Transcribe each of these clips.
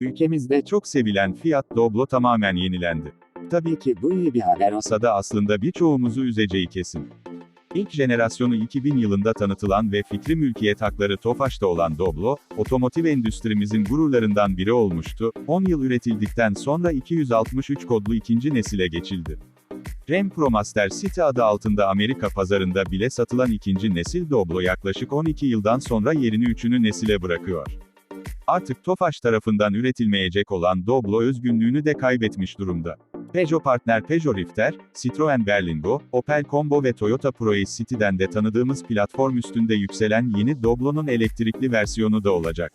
Ülkemizde çok sevilen Fiat Doblo tamamen yenilendi. Tabii ki bu iyi bir haber olsa da aslında birçoğumuzu üzeceği kesin. İlk jenerasyonu 2000 yılında tanıtılan ve fikri mülkiyet hakları Tofaş'ta olan Doblo, otomotiv endüstrimizin gururlarından biri olmuştu, 10 yıl üretildikten sonra 263 kodlu ikinci nesile geçildi. Ram ProMaster City adı altında Amerika pazarında bile satılan ikinci nesil Doblo yaklaşık 12 yıldan sonra yerini üçüncü nesile bırakıyor. Artık Tofaş tarafından üretilmeyecek olan Doblo özgünlüğünü de kaybetmiş durumda. Peugeot partner Peugeot Rifter, Citroen Berlingo, Opel Combo ve Toyota Proace City'den de tanıdığımız platform üstünde yükselen yeni Doblo'nun elektrikli versiyonu da olacak.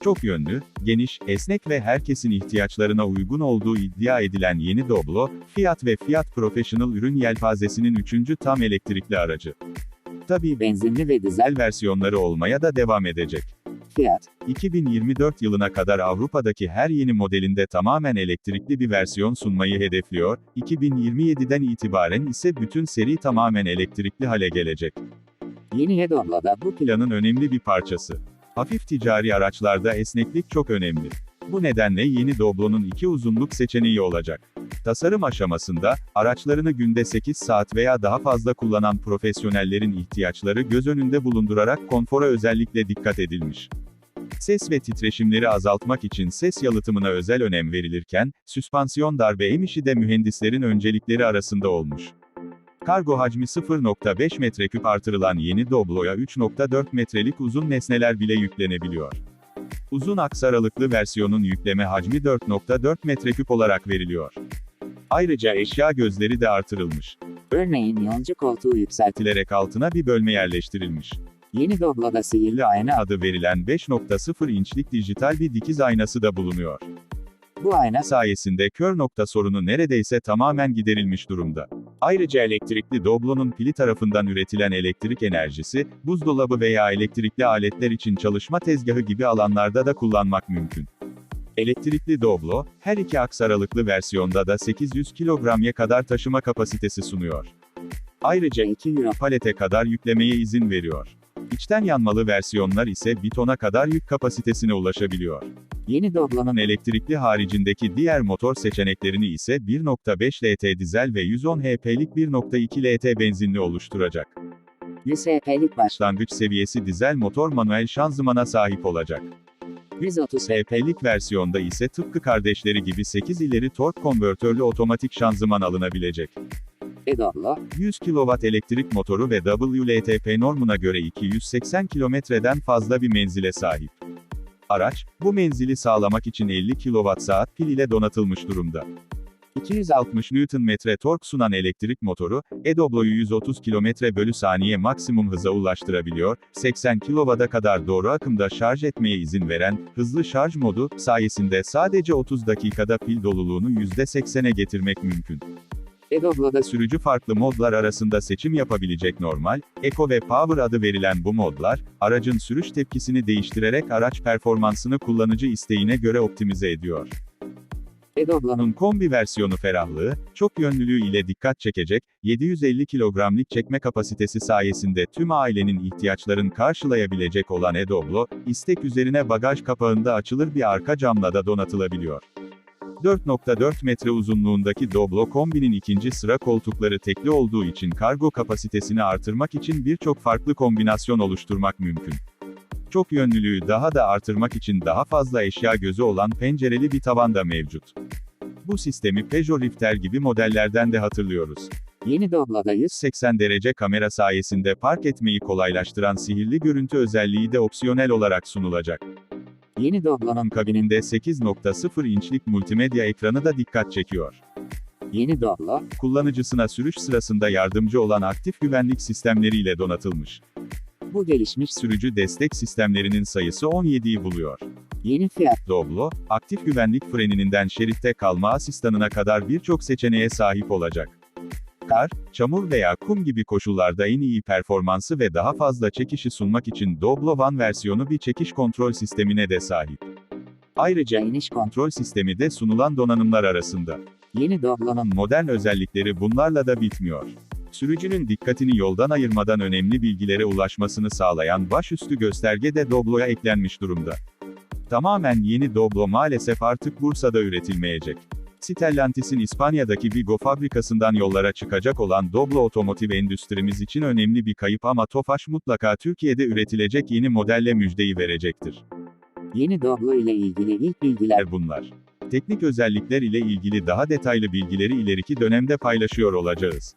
Çok yönlü, geniş, esnek ve herkesin ihtiyaçlarına uygun olduğu iddia edilen yeni Doblo, Fiat ve Fiat Professional ürün yelpazesinin üçüncü tam elektrikli aracı. Tabii benzinli ve dizel versiyonları olmaya da devam edecek. Fiat, 2024 yılına kadar Avrupa'daki her yeni modelinde tamamen elektrikli bir versiyon sunmayı hedefliyor, 2027'den itibaren ise bütün seri tamamen elektrikli hale gelecek. yeni Doblo'da bu Planın önemli bir parçası. Hafif ticari araçlarda esneklik çok önemli. Bu nedenle yeni Doblo'nun iki uzunluk seçeneği olacak. Tasarım aşamasında, araçlarını günde 8 saat veya daha fazla kullanan profesyonellerin ihtiyaçları göz önünde bulundurarak konfora özellikle dikkat edilmiş. Ses ve titreşimleri azaltmak için ses yalıtımına özel önem verilirken, süspansiyon darbe emişi de mühendislerin öncelikleri arasında olmuş. Kargo hacmi 0.5 metreküp artırılan yeni Doblo'ya 3.4 metrelik uzun nesneler bile yüklenebiliyor. Uzun aksaralıklı versiyonun yükleme hacmi 4.4 metreküp olarak veriliyor. Ayrıca eşya gözleri de artırılmış. örneğin yolcu koltuğu yükseltilir. Tilerek altına bir bölme yerleştirilmiş. Yeni Doblo'da sihirli ayna adı verilen 5.0 inçlik dijital bir dikiz aynası da bulunuyor. bu ayna sayesinde kör nokta sorunu neredeyse tamamen giderilmiş durumda. Ayrıca elektrikli Doblo'nun pili tarafından üretilen elektrik enerjisi, buzdolabı veya elektrikli aletler için çalışma tezgahı gibi alanlarda da kullanmak mümkün. Elektrikli Doblo, her iki aks aralıklı versiyonda da 800 kilogramya kadar taşıma kapasitesi sunuyor. Ayrıca 2 Euro palete kadar yüklemeye izin veriyor. İçten yanmalı versiyonlar ise bir tona kadar yük kapasitesine ulaşabiliyor. Yeni Doblo'nun elektrikli haricindeki diğer motor seçeneklerini ise 1.5 LT dizel ve 110 HP'lik 1.2 LT benzinli oluşturacak. 100 HP'lik baş, Başlangıç seviyesi dizel motor manuel şanzımana sahip olacak. 130 HP'lik versiyonda ise tıpkı kardeşleri gibi 8 ileri tork konvertörlü otomatik şanzıman alınabilecek. e-Doblo, 100 kW elektrik motoru ve WLTP normuna göre 280 kilometreden fazla bir menzile sahip. Araç, bu menzili sağlamak için 50 kWh pil ile donatılmış durumda. 260 Nm tork sunan elektrik motoru, e-Doblo'yu 130 km bölü saniye maksimum hıza ulaştırabiliyor, 80 kW'a kadar doğru akımda şarj etmeye izin veren, hızlı şarj modu, sayesinde sadece 30 dakikada pil doluluğunu %80'e getirmek mümkün. e-Doblo'da Sürücü farklı modlar arasında seçim yapabilecek normal, Eco ve Power adı verilen bu modlar, aracın sürüş tepkisini değiştirerek araç performansını kullanıcı isteğine göre optimize ediyor. e-Doblo'nun Bunun kombi versiyonu ferahlığı, çok yönlülüğü ile dikkat çekecek, 750 kilogramlık çekme kapasitesi sayesinde tüm ailenin ihtiyaçlarını karşılayabilecek olan e-Doblo, istek üzerine bagaj kapağında açılır bir arka camla da donatılabiliyor. 4.4 metre uzunluğundaki Doblo kombinin ikinci sıra koltukları tekli olduğu için kargo kapasitesini artırmak için birçok farklı kombinasyon oluşturmak mümkün. Çok yönlülüğü daha da artırmak için daha fazla eşya gözü olan pencereli bir tavan da mevcut. Bu sistemi Peugeot Rifter gibi modellerden de hatırlıyoruz. yeni Doblo'da 100 180 derece kamera sayesinde park etmeyi kolaylaştıran sihirli görüntü özelliği de opsiyonel olarak sunulacak. yeni Doblo'nun Bunun kabininde 8.0 inçlik multimedya ekranı da dikkat çekiyor. yeni Doblo, Kullanıcısına sürüş sırasında yardımcı olan aktif güvenlik sistemleriyle donatılmış. Bu gelişmiş Sürücü destek sistemlerinin sayısı 17'yi buluyor. yeni Fiat Doblo, aktif güvenlik freninden şeritte kalma asistanına kadar birçok seçeneğe sahip olacak. Kar, çamur veya kum gibi koşullarda en iyi performansı ve daha fazla çekişi sunmak için Doblo One versiyonu bir çekiş kontrol sistemine de sahip. Ayrıca iniş kontrol sistemi de sunulan donanımlar arasında. yeni Doblo'nun Modern özellikleri bunlarla da bitmiyor. Sürücünün dikkatini yoldan ayırmadan önemli bilgilere ulaşmasını sağlayan başüstü gösterge de Doblo'ya eklenmiş durumda. Tamamen yeni Doblo maalesef artık Bursa'da üretilmeyecek. Stellantis'in İspanya'daki Vigo fabrikasından yollara çıkacak olan Doblo otomotiv endüstrimiz için önemli bir kayıp ama Tofaş mutlaka Türkiye'de üretilecek yeni modelle müjdeyi verecektir. Yeni Doblo ile ilgili ilk bilgiler bunlar. Teknik özellikler ile ilgili daha detaylı bilgileri ileriki dönemde paylaşıyor olacağız.